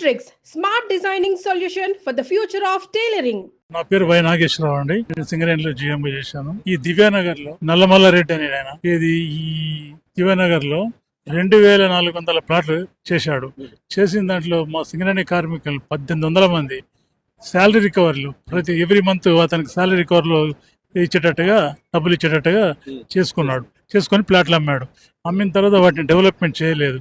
Matrix, smart designing solution for the future of tailoring నా పేరు why Nageswararao అండి. నేను సింగరేణిలో జీఎం చేశాను. ఈ దివ్యానగర్లో నల్లమల్ల రెడ్డి అనే ఆయన ఇది ఈ దివ్యానగర్లో రెండు వేల నాలుగు వందల ప్లాట్లు చేశాడు. చేసిన దాంట్లో మా సింగరేణి కార్మికులు పద్దెనిమిది వందల మంది. శాలరీ రికవర్లు ప్రతి ఎవ్రీ మంత్ అతనికి శాలరీ రికవర్లు ఇచ్చేటట్టుగా డబ్బులు ఇచ్చేటట్టుగా చేసుకున్నాడు. చేసుకొని ప్లాట్లు అమ్మాడు. అమ్మిన తర్వాత వాటిని డెవలప్మెంట్ చేయలేదు.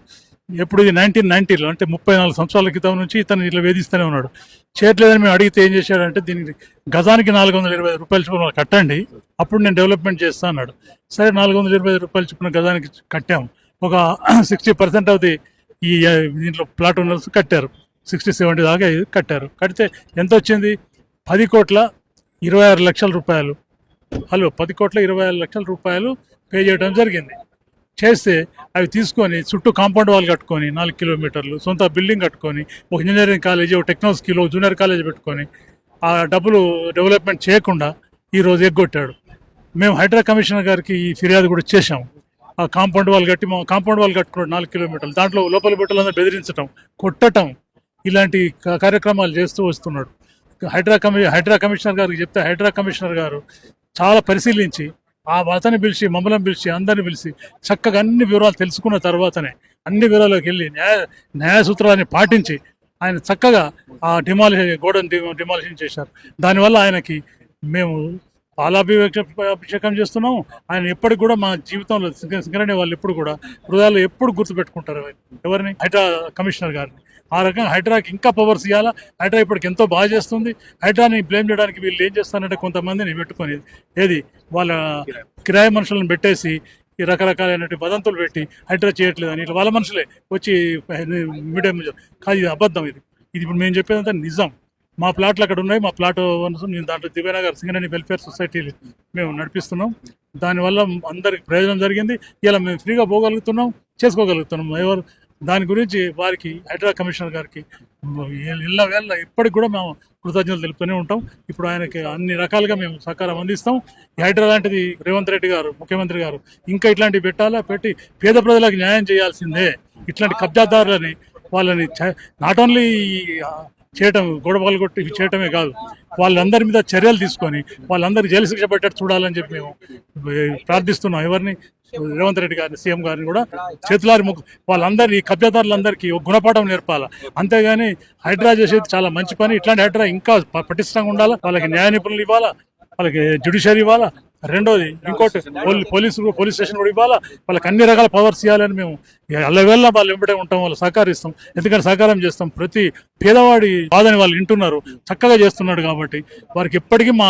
ఎప్పుడు ఇది నైన్టీన్ నైన్టీలో అంటే ముప్పై నాలుగు సంవత్సరాల క్రితం నుంచి ఇతను ఇట్లా వేధిస్తూనే ఉన్నాడు. చేయట్లేదని మేము అడిగితే ఏం చేశాడంటే దీనికి గజానికి నాలుగు వందల ఇరవై ఐదు రూపాయలు చొప్పున కట్టండి అప్పుడు నేను డెవలప్మెంట్ చేస్తా అన్నాడు. సరే నాలుగు వందల ఇరవై రూపాయలు చొప్పున గజానికి కట్టాము ఒక సిక్స్టీ పర్సెంట్ ఆఫ్ ది ఈ దీంట్లో ప్లాట్ ఓనర్స్ కట్టారు. సిక్స్టీ సెవెంటీ దాకా ఇది కట్టారు. కడితే ఎంత వచ్చింది? పది కోట్ల ఇరవై ఆరు లక్షల రూపాయలు. హలో పది కోట్ల ఇరవై ఆరు లక్షల రూపాయలు పే చేయడం జరిగింది. చేస్తే అవి తీసుకొని చుట్టూ కాంపౌండ్ వాల్ కట్టుకొని నాలుగు కిలోమీటర్లు సొంత బిల్డింగ్ కట్టుకొని ఒక ఇంజనీరింగ్ కాలేజీ ఒక టెక్నాలజీలో జూనియర్ కాలేజ్ పెట్టుకొని ఆ డబ్బులు డెవలప్మెంట్ చేయకుండా ఈరోజు ఎగ్గొట్టాడు. మేము హైడ్రా కమిషనర్ గారికి ఈ ఫిర్యాదు కూడా చేశాము ఆ కాంపౌండ్ వాల్ కట్టి మా కాంపౌండ్ వాల్ కట్టుకున్నాడు నాలుగు కిలోమీటర్లు. దాంట్లో లోపల బిడ్డలందరూ బెదిరించడం కొట్టటం ఇలాంటి కార్యక్రమాలు చేస్తూ వస్తున్నాడు. హైడ్రా కమి హైడ్రా కమిషనర్ గారికి చెప్తే హైడ్రా కమిషనర్ గారు చాలా పరిశీలించి ఆ అతని పిలిచి మమ్మల్ని పిలిచి అందరిని పిలిచి చక్కగా అన్ని వివరాలు తెలుసుకున్న తర్వాతనే అన్ని వివరాల్లోకి వెళ్ళి న్యాయ న్యాయ సూత్రాన్ని పాటించి ఆయన చక్కగా ఆ డిమాలిష్ గోడను డిమాలిషన్ చేశారు. దానివల్ల ఆయనకి మేము పాలాభిషేకం చేస్తున్నాం. ఆయన ఎప్పటికి కూడా మా జీవితంలో సింగ- సింగరేణి వాళ్ళు ఎప్పుడు కూడా హృదయాలు ఎప్పుడు గుర్తుపెట్టుకుంటారు? ఎవరిని? హైడ్రా కమిషనర్ గారిని. ఆ రకంగా హైడ్రాకి ఇంకా పవర్స్ ఇవ్వాలా హైడ్రా ఇప్పటికి ఎంతో బాగా చేస్తుంది. హైడ్రాని బ్లేమ్ చేయడానికి వీళ్ళు ఏం చేస్తారంటే కొంతమందిని పెట్టుకొని ఏది? వాళ్ళ కిరాయి మనుషులను పెట్టేసి ఈ రకరకాలైనటువంటి వదంతులు పెట్టి హైడ్రా చేయట్లేదని ఇట్లా వాళ్ళ మనుషులే వచ్చి మీడియా కాదు ఇది అబద్ధం ఇది. ఇది ఇప్పుడు మేము చెప్పేదంతా నిజం. మా ప్లాట్లు అక్కడ ఉన్నాయి మా ప్లాట్ నేను దాంట్లో దివ్యనగర్ సింగరేణి వెల్ఫేర్ సొసైటీ మేము నడిపిస్తున్నాం. దానివల్ల అందరికి ప్రయోజనం జరిగింది. ఇలా మేము ఫ్రీగా పోగలుగుతున్నాం చేసుకోగలుగుతున్నాం. ఎవరు దాని గురించి వారికి హైడ్రా కమిషనర్ గారికి ఇళ్ళ వేళ ఇప్పటికి కూడా మేము కృతజ్ఞతలు తెలుపుతూనే ఉంటాం. ఇప్పుడు ఆయనకి అన్ని రకాలుగా మేము సహకారం అందిస్తాం. ఈ హైడ్రా లాంటిది రేవంత్ రెడ్డి గారు ముఖ్యమంత్రి గారు ఇంకా ఇట్లాంటివి పెట్టాలా? పెట్టి పేద ప్రజలకు న్యాయం చేయాల్సిందే. ఇట్లాంటి కబ్జాదారులని వాళ్ళని నాట్ ఓన్లీ చేయటం గొడవలు కొట్టి చేయటమే కాదు వాళ్ళందరి మీద చర్యలు తీసుకొని వాళ్ళందరి జైలు శిక్ష పెట్టట్టు చూడాలని చెప్పి మేము ప్రార్థిస్తున్నాం ఎవరిని? రేవంత్ రెడ్డి గారిని సీఎం గారిని కూడా చేతులారి ముగ్గు వాళ్ళందరి ఈ కబ్జాదారులందరికీ ఒక గుణపాఠం నేర్పాలి? అంతేగాని హైడ్రా చేసేది చాలా మంచి పని. ఇట్లాంటి హైడ్రా ఇంకా పటిష్టంగా ఉండాలా? వాళ్ళకి న్యాయ నిపుణులు ఇవ్వాలా? వాళ్ళకి జ్యుడిషియరీ ఇవ్వాలా? రెండోది ఇంకోటి పోలీసు పోలీస్ స్టేషన్ కూడా ఇవ్వాలా? వాళ్ళకి అన్ని రకాల పవర్స్ ఇవ్వాలని మేము అల్లవేళ్ళ వాళ్ళు వెంబడే ఉంటాం వాళ్ళు సహకరిస్తాం. ఎందుకంటే సహకారం చేస్తాం. ప్రతి పేదవాడి బాధని వాళ్ళు వింటున్నారు. చక్కగా చేస్తున్నాడు కాబట్టి వారికి ఎప్పటికీ మా